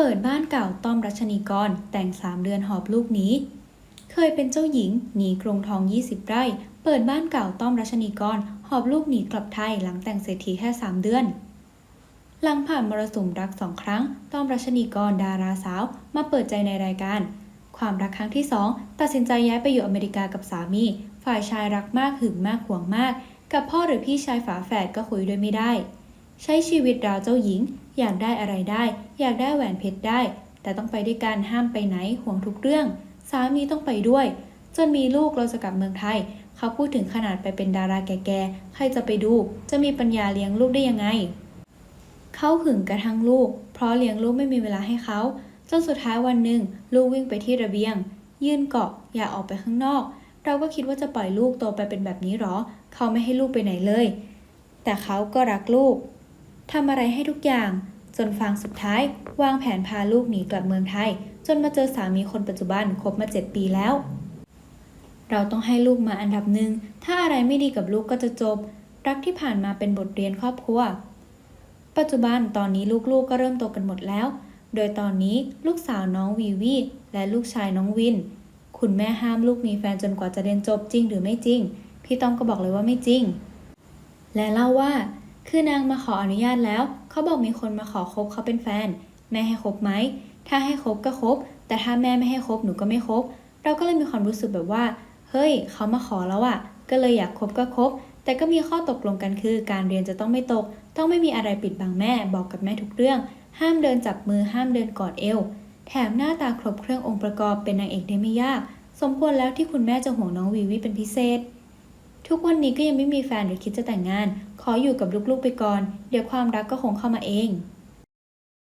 เปิดบ้านเก่าต้อมรัชนีกร แต่งสามเดือนหอบลูกหนีเคยเป็นเจ้าหญิงหนีกรงทอง 20 ไร่ เปิดบ้านเก่าต้อมรัชนีกร หอบลูกหนีกลับไทยหลังแต่งเศรษฐีแค่ 3 เดือน หลังผ่านมรสุมรักสองครั้ง ต้อมรัชนีกรดาราสาว มาเปิดใจในรายการ ความรักครั้งที่สองตัดสินใจย้ายไปอยู่อเมริกากับสามี ฝ่ายชายรักมากหึงมากห่วงมาก กับพ่อหรือพี่ชายฝาแฝดก็คุยด้วยไม่ได้ ใช้ชีวิตราวเจ้าหญิง อยากได้อะไรได้ อยากได้แหวนเพชรได้ แต่ต้องไปด้วยกันห้ามไปไหนห่วงทุกเรื่อง สามีต้องไปด้วย จนมีลูกเราจะกลับเมืองไทย เขาพูดถึงขนาดไปเป็นดาราแก่ๆ ใครจะไปดู จะมีปัญญาเลี้ยงลูกได้ยังไง เขาหึงกระทั่งลูก เพราะเลี้ยงลูกไม่มีเวลาให้เขา จนสุดท้ายวันหนึ่งลูกวิ่งไปที่ระเบียง ยื่นเกาะอย่าออกไปข้างนอก เราก็คิดว่าจะปล่อยลูกโตไปเป็นแบบนี้หรอ เขาไม่ให้ลูกไปไหนเลย แต่เขาก็รักลูก ทำอะไรให้ทุกอย่าง จนฟางสุดท้าย วางแผนพาลูกหนีกลับเมืองไทย จนมาเจอสามีคนปัจจุบันคบมาเจ็ดปีแล้ว เราต้องให้ลูกมาอันดับหนึ่ง ถ้าอะไรไม่ดีกับลูกก็จะจบ รักที่ผ่านมาเป็นบทเรียนครอบครัว ปัจจุบันตอนนี้ลูกๆก็เริ่มโตกันหมดแล้ว โดยตอนนี้ลูกสาวน้องวีวีและลูกชายน้องวิน คุณแม่ห้ามลูกมีแฟนจนกว่าจะเรียนจบจริงหรือไม่จริง พี่ต้อมก็บอกเลยว่าไม่จริง และเล่าว่า คือนางมาขออนุญาตแล้ว เขาบอกมีคนมาขอคบเขาเป็นแฟน แม่ให้คบไหม ถ้าให้คบก็คบ แต่ถ้าแม่ไม่ให้คบหนูก็ไม่คบ เราก็เลยมีความรู้สึกแบบว่า เฮ้ย เขามาขอแล้วอะก็เลยอยากคบก็คบ แต่ก็มีข้อตกลงกันคือ การเรียนจะต้องไม่ตก ต้องไม่มีอะไรปิดบังแม่ บอกกับแม่ทุกเรื่อง ห้ามเดินจับมือ ห้ามเดินกอดเอว แถมหน้าตาครบเครื่ององค์ประกอบเป็นนางเอกได้ไม่ยาก สมควรแล้วที่คุณแม่จะห่วงน้องวีวีเป็นพิเศษ ทุกวันนี้ก็ยังไม่มีแฟนหรือคิดจะแต่งงาน ขออยู่กับลูกๆไปก่อน เดี๋ยวความรักก็คงเข้ามาเอง